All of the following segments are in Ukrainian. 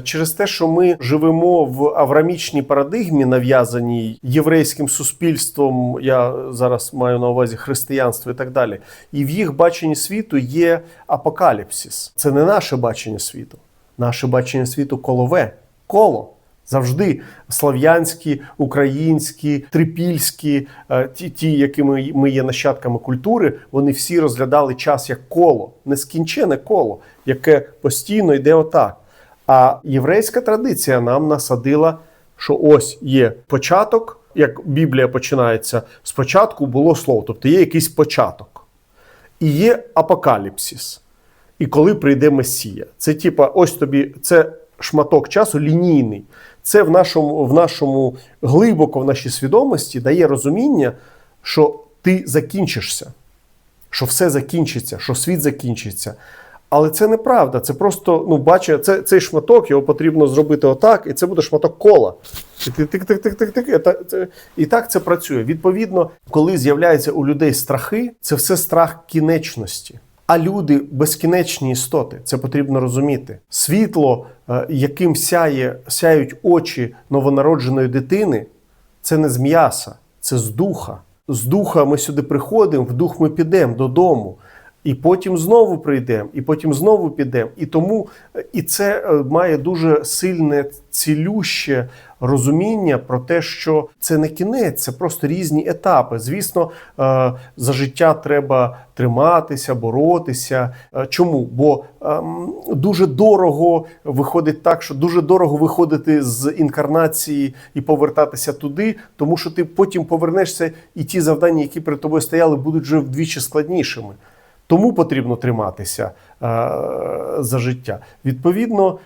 Через те, що ми живемо в аврамічній парадигмі, нав'язаній єврейським суспільством, я зараз маю на увазі християнство і так далі, і в їх баченні світу є апокаліпсис. Це не наше бачення світу. Наше бачення світу колове, коло. Завжди слав'янські, українські, трипільські, е, ті, ті, якими ми є нащадками культури, вони всі розглядали час як коло, нескінчене коло, яке постійно йде отак. А єврейська традиція нам насадила, що ось є початок, як Біблія починається, спочатку було слово, тобто є якийсь початок. І є апокаліпсис. І коли прийде Месія. Це типа, ось тобі, це шматок часу лінійний. Це в нашому, в нашому глибоко в нашій свідомості дає розуміння, що ти закінчишся, що все закінчиться, що світ закінчиться. Але це неправда. Це просто, ну, бачу, це, цей шматок, його потрібно зробити отак, і це буде шматок кола. І так це працює. Відповідно, коли з'являються у людей страхи, це все страх кінечності. А люди безкінечні істоти, це потрібно розуміти. Світло, е, яким сяє, сяють очі новонародженої дитини, це не з м'яса, це з духа. З духа ми сюди приходимо, в дух ми підемо додому. І потім знову прийдемо, і потім знову підемо. І тому і це е, має дуже сильне цілюще розуміння про те, що це не кінець, це просто різні етапи. Звісно, е, за життя треба триматися, боротися. Е, Чому? Бо ем, дуже дорого виходить так, що дуже дорого виходити з інкарнації і повертатися туди, тому що ти потім повернешся, і ті завдання, які перед тобою стояли, будуть вже вдвічі складнішими. Тому потрібно триматися е, за життя. Відповідно,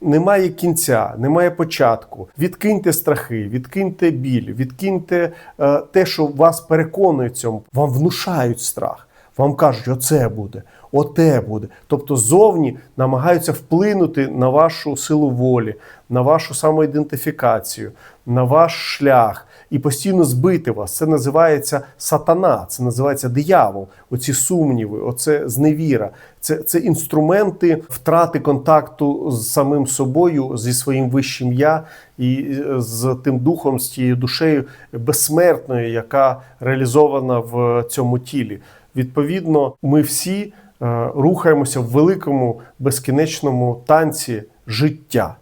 немає кінця, немає початку. Відкиньте страхи, відкиньте біль, відкиньте е, те, що вас переконує цьому. Вам внушають страх. Вам кажуть, оце буде, оте буде. Тобто зовні намагаються вплинути на вашу силу волі, на вашу самоідентифікацію, на ваш шлях і постійно збити вас. Це називається сатана, це називається диявол. Оці сумніви, оце зневіра. Це, це інструменти втрати контакту з самим собою, зі своїм вищим я і е, з тим духом, з тією душею безсмертною, яка реалізована в цьому тілі. Відповідно, ми всі е, рухаємося в великому безкінечному танці життя.